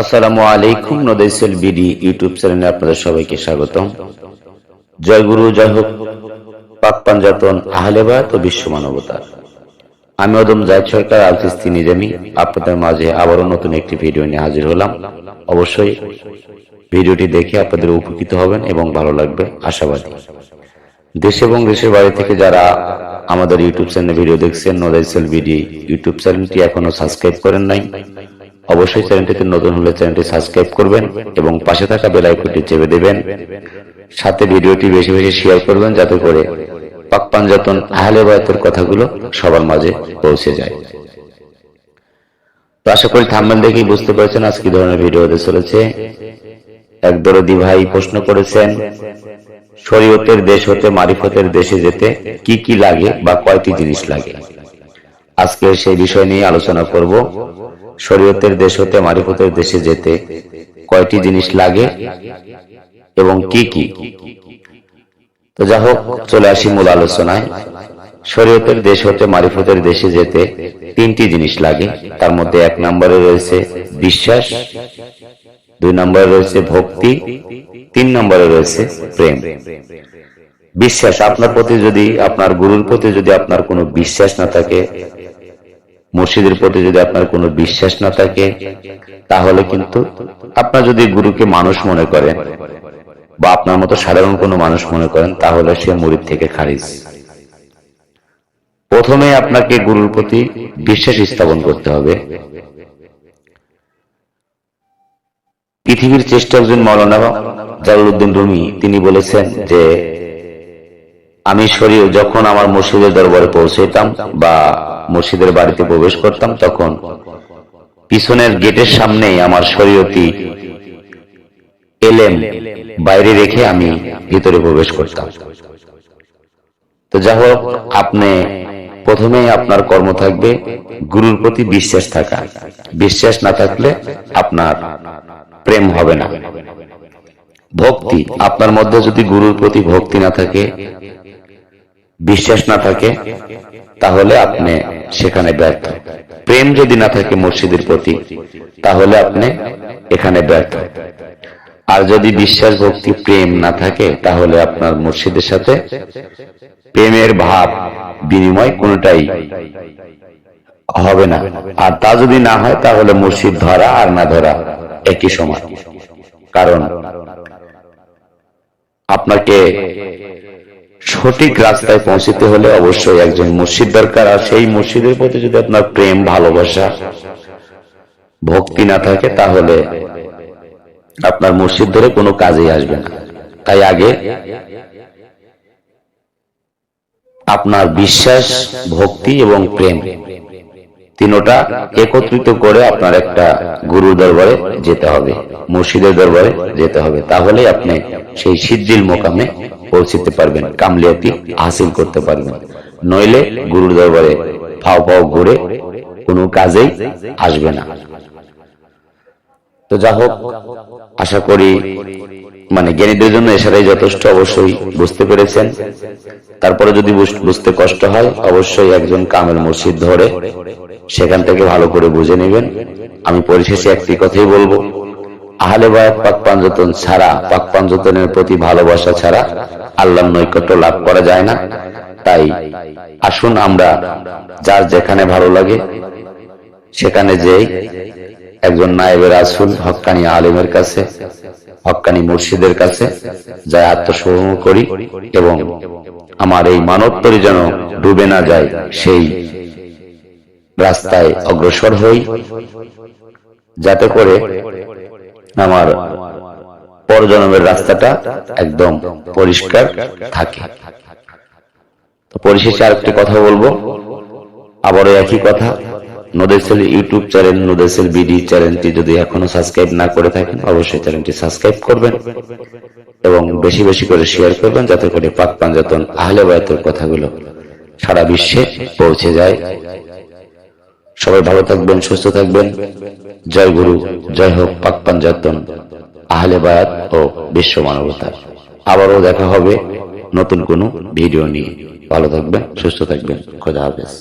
আসসালামু আলাইকুম নদেসেল BD YouTube চ্যানেলে আপনাদের সবাইকে স্বাগতম। জয় গুরু, জয় হোক। পাক পাঞ্জাতন আহলেবাত ও বিশ্ব মানবতা আমি অদম জায়দ সরকার আলফিস্তি নিজামি। আপনাদের মাঝে আবারও নতুন একটি ভিডিও নিয়ে হাজির হলাম। অবশ্যই ভিডিওটি দেখে আপনাদের উপকৃত হবেন এবং ভালো লাগবে, আশাবাদী। দেশ এবং দেশের বাইরে থেকে যারা আমাদের ইউটিউব চ্যানেলে ভিডিও দেখছেন নদাইসেল বিডি ইউটিউব চ্যানেলটি এখনও সাবস্ক্রাইব করেন নাই। অবশ্যই চ্যানেলটিতে নতুন হলে চ্যানেলটি সাবস্ক্রাইব করবেন এবং পাশে থাকা বেল আইকনটি চেপে দেবেন। সাথে ভিডিওটি বেশি বেশি শেয়ার করবেন যাতে করে পাক পাঞ্জাতন আহলে বায়তের কথাগুলো সবার মাঝে পৌঁছে যায়। তো আশা করি থাম্বেল দেখেই বুঝতে পেরেছেন আজ কি ধরনের ভিডিও হতে চলেছে। এক দরদি ভাই প্রশ্ন করেছেন, শরীয়তের দেশ হতে মারিফতের দেশে যেতে কি কি লাগে বা কয়টি জিনিস লাগে? আজকে সেই বিষয় নিয়ে আলোচনা করব। শরীয়তের দেশ হতে, মারিফতের দেশে যেতে কয়টি জিনিস লাগে এবং কি কি? তো যা হোক, চলে আসি মূল আলোচনায়। শরীয়তের দেশ হতে, মারিফতের দেশে যেতে তিনটি জিনিস লাগে। তার মধ্যে এক নম্বরে রয়েছে বিশ্বাস, দুই নম্বরে রয়েছে ভক্তি, তিন নম্বরে রয়েছে প্রেম। বিশ্বাস, আপনার প্রতি যদি, আপনার গুরুর প্রতি যদি আপনার কোনো বিশ্বাস না থাকে মসজিদের প্রতি যদি আপনার কোনো বিশ্বাস না থাকে, তাহলে কিন্তু আপনার যদি গুরুকে মানুষ মনে করেন বা আপনার মতো সাধারণ কোনো মানুষ মনে করেন, তাহলে সে মুরিদ থেকে খারিজ। প্রথমে আপনাকে গুরুর প্রতি বিশ্বাস স্থাপন করতে হবে। পৃথিবীর চেষ্টা একজন মৌলানা জালালউদ্দিন রুমি, তিনি বলেছেন যে আমি শরীর, যখন আমার মসজিদের দরবারে পৌঁছেতাম বা মসজিদের বাড়িতে প্রবেশ করতাম, তখন পিছনের গেটের সামনেই আমার শরীয়তি এলেম বাইরে রেখে আমি ভিতরে প্রবেশ করতাম। তো যা হোক, আপনি প্রথমেই আপনার কর্ম থাকবে গুরুর প্রতি বিশ্বাস থাকা। বিশ্বাস না থাকলে আপনার প্রেম হবে না। ভক্তি, আপনার মধ্যে যদি গুরুর প্রতি ভক্তি না থাকে বিশ্বাস না থাকে, তাহলে আপনি সেখানে ব্যর্থ। প্রেম যদি না থাকে মসজিদের প্রতি, তাহলে আপনি এখানে ব্যর্থ। আর যদি বিশ্বাস ভক্তি প্রেম না থাকে, তাহলে আপনার মসজিদের সাথে প্রেমের ভাব, বিনিময় কোনটাই হবে না। আর তা যদি না হয়, তাহলে মসজিদ ধরা আর না ধরা একই সময় কারণ আপনাকে সঠিক রাস্তায় পৌঁছতে হলে অবশ্যই একজন মসজিদ দরকার। আর সেই মসজিদের প্রতি যদি আপনার প্রেম, ভালোবাসা, ভক্তি না থাকে, তাহলে আপনার মসজিদ ধরে কোনো কাজেই আসবে না। তাই আগে আপনার বিশ্বাস, ভক্তি এবং প্রেম তিনোটা একত্রিত করে আপনার একটা গুরু দরবারে যেতে হবে মসজিদের দরবারে যেতে হবে। তাহলে আপনি সেই সিদ্ধিল মোকামে পৌঁছিতে পারবেন, কামলিয়াতি হাসিল করতে পারবেন। নইলে গুরুর দরবারে ফাও ফাও ঘুরে কোনো কাজেই আসবে না। তো যা হোক, আশা করি মানে জ্ঞানীদের জন্য এছাড়াই যথেষ্ট, অবশ্যই বুঝতে পেরেছেন। তারপরে যদি বুঝতে কষ্ট হয়, অবশ্যই একজন কামের মসজিদ ধরে সেখান থেকে ভালো করে বুঝে নেবেন। আমি পরিশেষে একটি কথাই বলব। আহলে বায়াত পাক পাঞ্জতন ছাড়া, পাক পাঞ্জতনের প্রতি ভালোবাসা ছাড়া আল্লাহর নৈকট্য লাভ করা যায় না। তাই আসুন আমরা যার যেখানে ভালো লাগে, সেখানে যেই একজন নায়েবের আসুন হক্কানি আলিমের কাছে হক্কানি মুর্শিদের কাছে, যাই আত্মসমর্পণ করি এবং আমার এই মানবতরি যেন ডুবে না যায়, সেই রাস্তায় অগ্রসর হই, যাতে করে আমার পরজন্মের রাস্তাটা একদম পরিষ্কার থাকে। পরিশেষে আরেকটি কথা বলব। আবারও একই কথা। নোদেসেল ইউটিউব চ্যানেল নোদেসেল বিডি চ্যানেলটি যদি এখনও সাবস্ক্রাইব না করে থাকেন, অবশ্যই চ্যানেলটি সাবস্ক্রাইব করবেন এবং বেশি বেশি করে শেয়ার করবেন যাতে করে পাক পাঞ্জাতন আহলে বায়তের কথাগুলো সারা বিশ্বে পৌঁছে যায়। সবাই ভালো থাকবেন, সুস্থ থাকবেন। জয় গুরু, জয় হোক পাক পাঞ্জাতন, আহলে বায়াত ও বিশ্ব মানবতা আবারও দেখা হবে নতুন কোনো ভিডিও নিয়ে। ভালো থাকবেন, সুস্থ থাকবেন। খোদা হাফেজ।